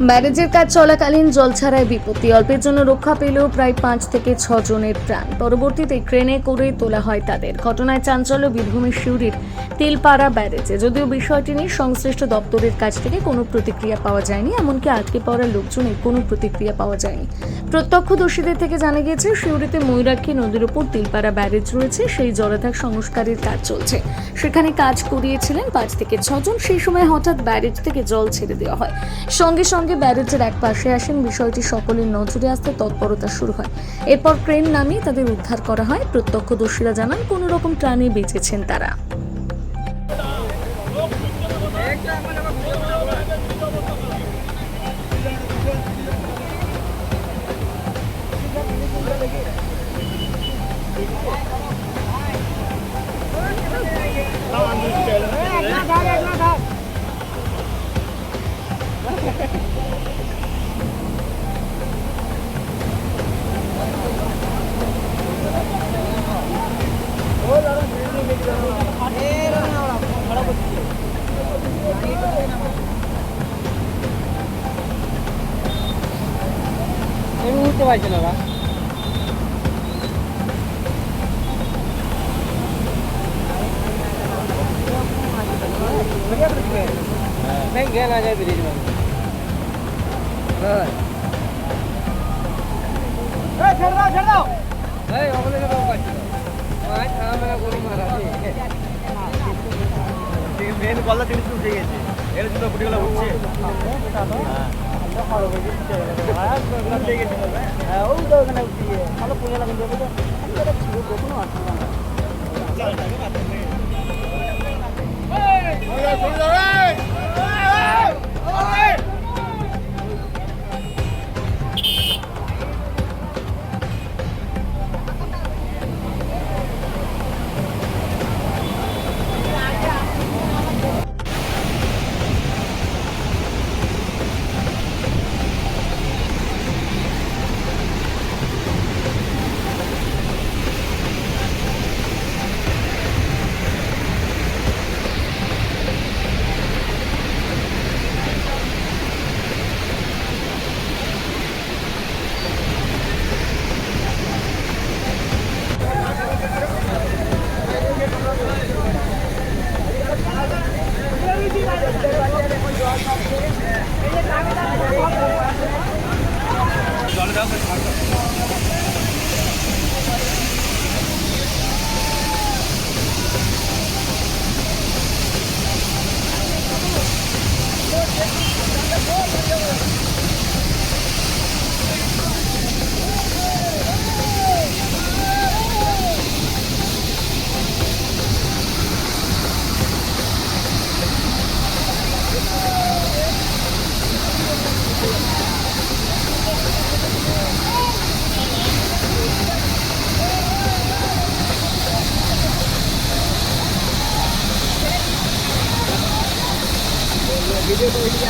ব্যারেজের কাজ চলাকালীন জল ছাড়ায় বিপত্তি। অল্পের জন্য রক্ষা পেলেও প্রায় পাঁচ থেকে ছ জনের প্রাণ। পরবর্তীতে ক্রেনে করে তোলা হয় তাদের। ঘটনায় চাঞ্চল্য বীরভূমের শিউরির তিলপাড়া ব্যারেজে। যদিও বিষয়টি নিয়ে সংশ্লিষ্ট দপ্তরের কাছ থেকে কোনো প্রতিক্রিয়া পাওয়া যায়নি, এমনকি আটকে পড়া লোকজনের কোনো প্রতিক্রিয়া পাওয়া যায়নি। প্রত্যক্ষদর্শীদের থেকে জানা গিয়েছে, সিউড়িতে ময়ূরাক্ষী নদীর উপর তিলপাড়া ব্যারেজ রয়েছে, সেই জলাধার সংস্কারের কাজ চলছে। সেখানে কাজ করিয়েছিলেন পাঁচ থেকে ছজন সেই সময় হঠাৎ ব্যারেজ থেকে জল ছেড়ে দেওয়া হয়। সঙ্গে সঙ্গে ব্যারেজের এক পাশে আসেন বিষয়টি সকলের নজরে আসতে তৎপরতা শুরু হয়। এরপর ক্রেন নামিয়ে তাদের উদ্ধার করা হয়। প্রত্যক্ষদর্শীরা জানান, কোনো রকম প্রাণী বেঁচেছেন তারা। আমি উঠতে পারছি না বা नहीं गया जाए ब्रिज में এই অবলে যাবো পাচ্ছি মাছ খাওয়া মেলা গরু মারা মেন গলা জিনিস উঠে গেছে এর জন্য ফুটিগুলো উঠছে Hey! Hey! Hey! Hey! তাকে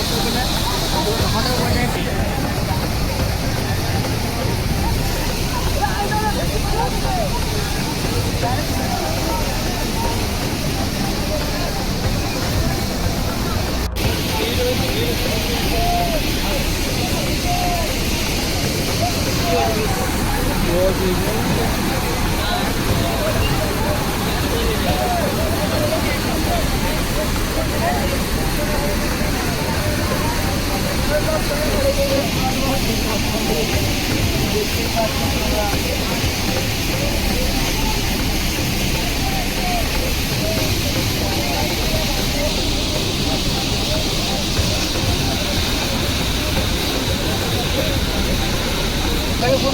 ফোন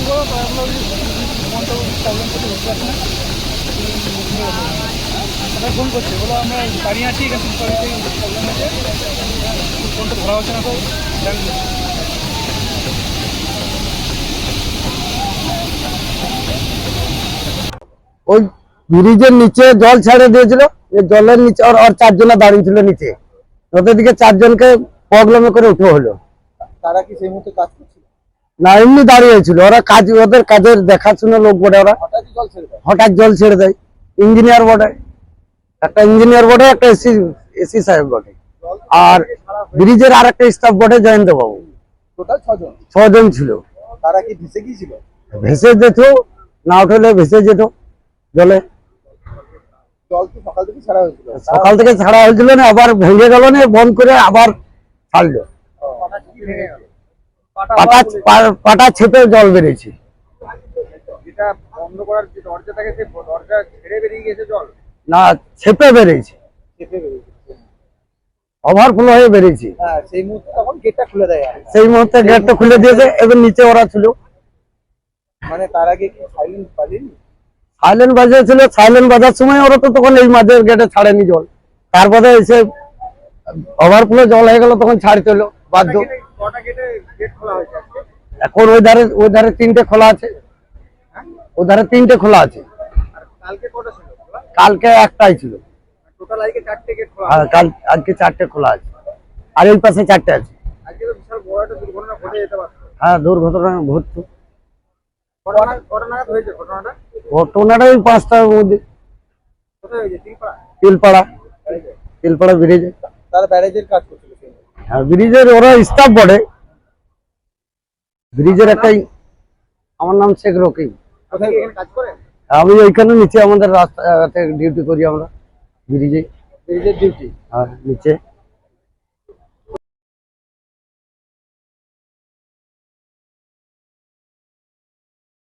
করো ফোনটা প্রবলেম করতে বুঝতে পারছি না তাকে ফোন করছে। বলো আমরা বাড়ি আছি এখানে প্রবলেম আছে ফোনটা ধরা হচ্ছে না তো জানব ওই ব্রিজের নিচে জল ছেড়ে দিয়েছিল এই জলের নিচে ওর চারজনে দাঁড়িয়ে ছিল নিচে। ওদের দিকে চারজনকে প্রবলেমে করে উঠে হলো। তারা কি সেই মুহূর্তে কাজ করছিল না এমনি দাঁড়িয়েছিল ওরা কাজ ওদের কাজের দেখাশোনা লোক বটে ওরা। হঠাৎ জল ছেড়ে দেয়। ইঞ্জিনিয়ার বটে। একটা ইঞ্জিনিয়ার বটে একটা এসি এসি সাহেব বটে। আর ব্রিজের আর একটা স্টাফ বটে জয়ন্ত বাবু ছজন? ছিল। তারা কি ভেসে গিয়েছিল? ভেসে যেত না উঠলে ভেসে যেত জলে। জল কি সকাল থেকে ছাড়া হয়েছিল? সকাল থেকে ছাড়া হয়েছিল না আবার ভেঙে গেল না বন্ধ করে আবার ছাড়লো। পাটা পাটা ছেপে জল বেরিয়েছে। যেটা বন্ধ করার যে দরজা থাকে সেই দরজা ছেড়ে বেরিয়ে গেছে জল? না ছেপে বেরিয়েছে। ওভারফ্লো হয়ে বেরিয়েছে। হ্যাঁ সেই মুহূর্তে তখন গেটটা খুলে দেয় আর। সেই মুহূর্তে গেটটা খুলে দিয়েছে এবার নিচে ওরা ছিল। মানে তার আগে কি সাইলেন্ট বাজেনি? সাইলেন্ট বাজিয়েছিল সাইলেন্ট বাজার সময় ওরা তো তখন এই মাঝের গেটে ছাড়েনি জল। তারপরে এসে ওভারফ্লো জল হয়ে গেল তখন ছাড়তে হলো বাধ্য। গেটে- কটা গেটে গেট খোলা হয়েছে আজকে? এখন ওই ধারে ওই ধারে তিনটে খোলা আছে। ওই ধারে তিনটে খোলা আছে। কালকে একটাই ছিল। টোটাল আজকে চারটে খোলা কাল আজকে চারটে খোলা আছে। আর এই পাশে চারটে আছে। আজকে তো বিশাল বড় দুর্ঘটনা ঘটে যেতে পারতো হ্যাঁ দুর্ঘটনা ঘটতো ঘটনাটা? ঘটনাটা ওই পাঁচটার মধ্যে। তিলপাড়া? তিলপাড়া। ব্রিজে। তারা ব্যারেজের কাজ মুহূর্তে। হ্যাঁ ব্রিজের ওরা স্টাফ বটে। ব্রিজের একটাই আমার নাম শেখ রকিম আমি ওইখানে নিচে আমাদের রাস্তা ডিউটি করি আমরা ব্রিজে। ব্রিজের ডিউটি হ্যাঁ নিচে।